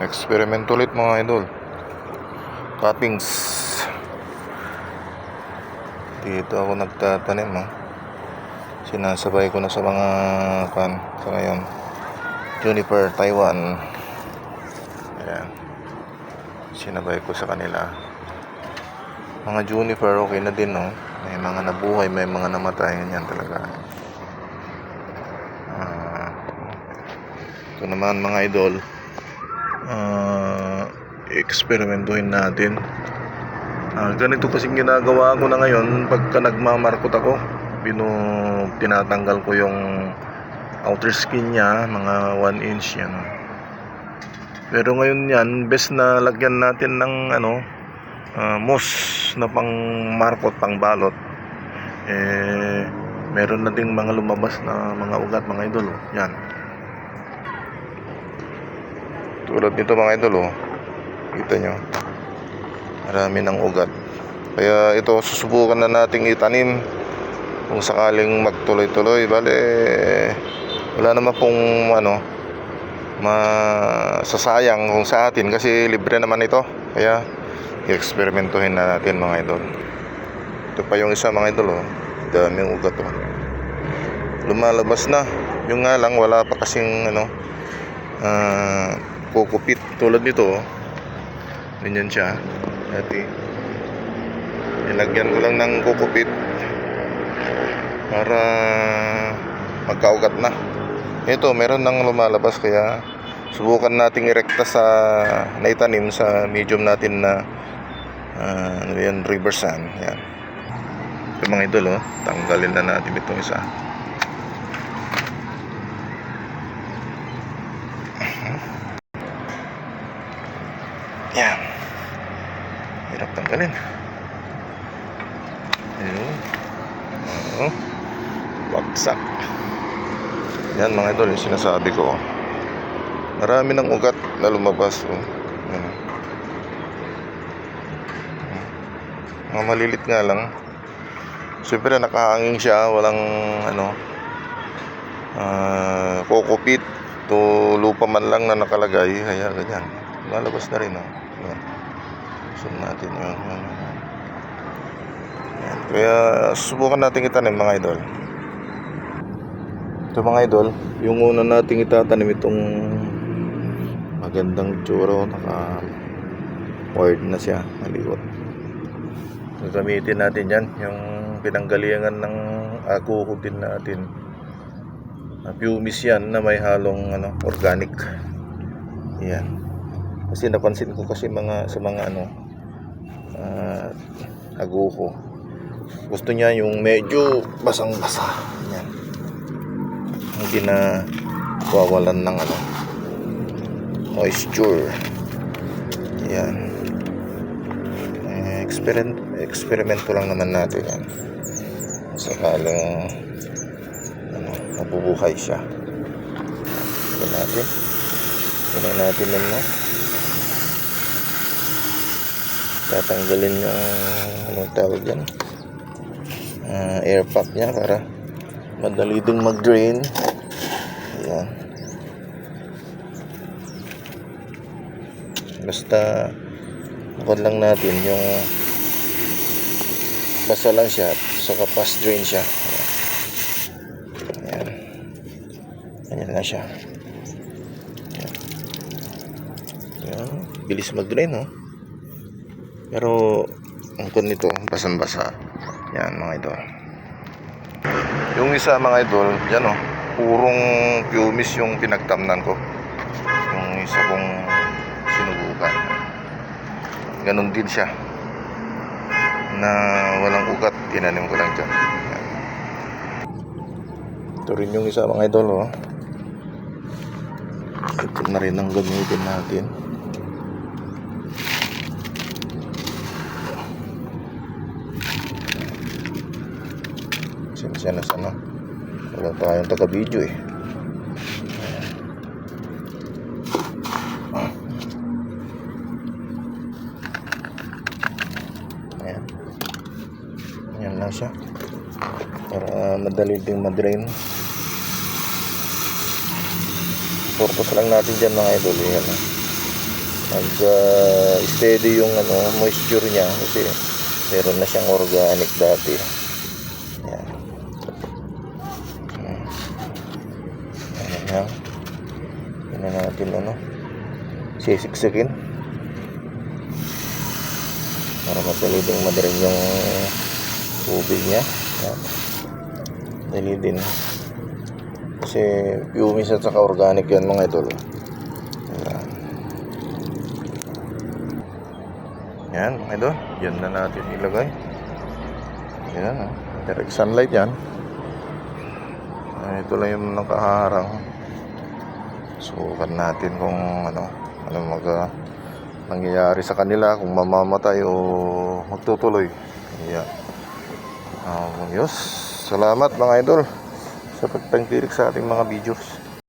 Experiment ulit mga idol. Cuttings. Dito ako nagtatanim ha. Sinasabay ko na sa mga kan sa ngayon. Juniper Taiwan. Ayan. Sinabay ko sa kanila. Mga juniper okay na din no. May mga nabuhay, may mga namatay. Ganyan talaga. Ah, ito naman mga idol uh, eksperimentuhin natin. Ah, ganito kasing ginagawa ko na ngayon pagka nagmamarkot ako pino, tinatanggal ko yung outer skin niya mga 1 inch yan. Pero ngayon yan best na lagyan natin ng ano ah, moss na pang markot pang balot. Eh meron na ding mga lumabas na mga ugat mga idol oh. yan tulad nito mga idol oh. Kita nyo. Marami ng ugat. Kaya ito susubukan na nating itanim kung sakaling magtuloy-tuloy. Bale wala naman pong ano masasayang kung sa atin kasi libre naman ito. Kaya i-eksperimentuhin na natin mga idol. Ito pa yung isa mga idol oh. Daming ugat oh. Lumalabas na. Yung nga lang wala pa kasing ano ah kukupit tulad nito oh. ganyan siya dati. Nilagyan ko lang ng kukupit para magkaugat na. Ito meron nang lumalabas kaya subukan nating irekta sa naitanim sa medium natin na uh, ano yan river sand. Yan. Ito mga idol oh. Tanggalin na natin itong isa Yan. Hirap tanggalin. Ayun. Oo. Bagsak. Yan mga idol, yung sinasabi ko. Marami ng ugat na lumabas. Oh. Yan. Mga malilit nga lang. Siyempre nakahanging siya, walang ano, ah, kokopit to lupa man lang na nakalagay, kaya ganyan. Lalabas na rin, oh. Yan. Zoom natin yun. Yan. Yan. Kaya subukan natin itanim mga idol. Ito mga idol, yung una nating itatanim itong magandang tsura, naka wired na siya, maliwat. Gagamitin natin yan, yung pinanggalingan ng akuho din natin. Uh, pumice yan na may halong ano, organic. Yan. Kasi napansin ko kasi mga sa mga ano uh, aguho. Gusto niya yung medyo basang-basa. Yan. Hindi na wawalan ng ano moisture. Yan. Experiment eksperimento lang naman natin yan. Sakaling ano, mabubuhay siya. Tignan natin. Tignan natin no? Tatanggalin yung anong tawag yan? Uh, air pack niya para madali ding mag drain ayan. Basta bukod lang natin yung basa lang siya saka fast drain siya. Ayan. Ganyan na siya. Ayan. bilis mag drain oh pero ang kun nito basan-basa yan mga idol. Yung isa mga idol yan oh. Purong pumice yung pinagtamnan ko. Yung isa kong sinubukan. Ganun din siya. Na walang ugat tinanim ko lang dyan. Yan. ito rin yung isa mga idol oh. Ito na rin ang gamitin natin Siya na sana. Wala tayong taga-video eh. Ayan. Ayan lang siya. Para madali din madrain. Purpose lang natin dyan mga idol. Yan. ah. mag ah, steady yung ano moisture niya kasi meron na siyang organic dati yan Hmm. Ayan yan yan na natin ano sisiksakin. Para madali din madaling yung tubig niya. Yan. Dali din. Kasi pumice at saka organic yan mga idol. Yan. Yan mga idol. Yan na natin ilagay. Yan oh. direct sunlight yan. Ah, ito lang yung nakaharang sukan natin kung ano ano mag ah, nangyayari sa kanila kung mamamatay o magtutuloy. Yan um, yos salamat mga idol sa pagtangkilik sa ating mga videos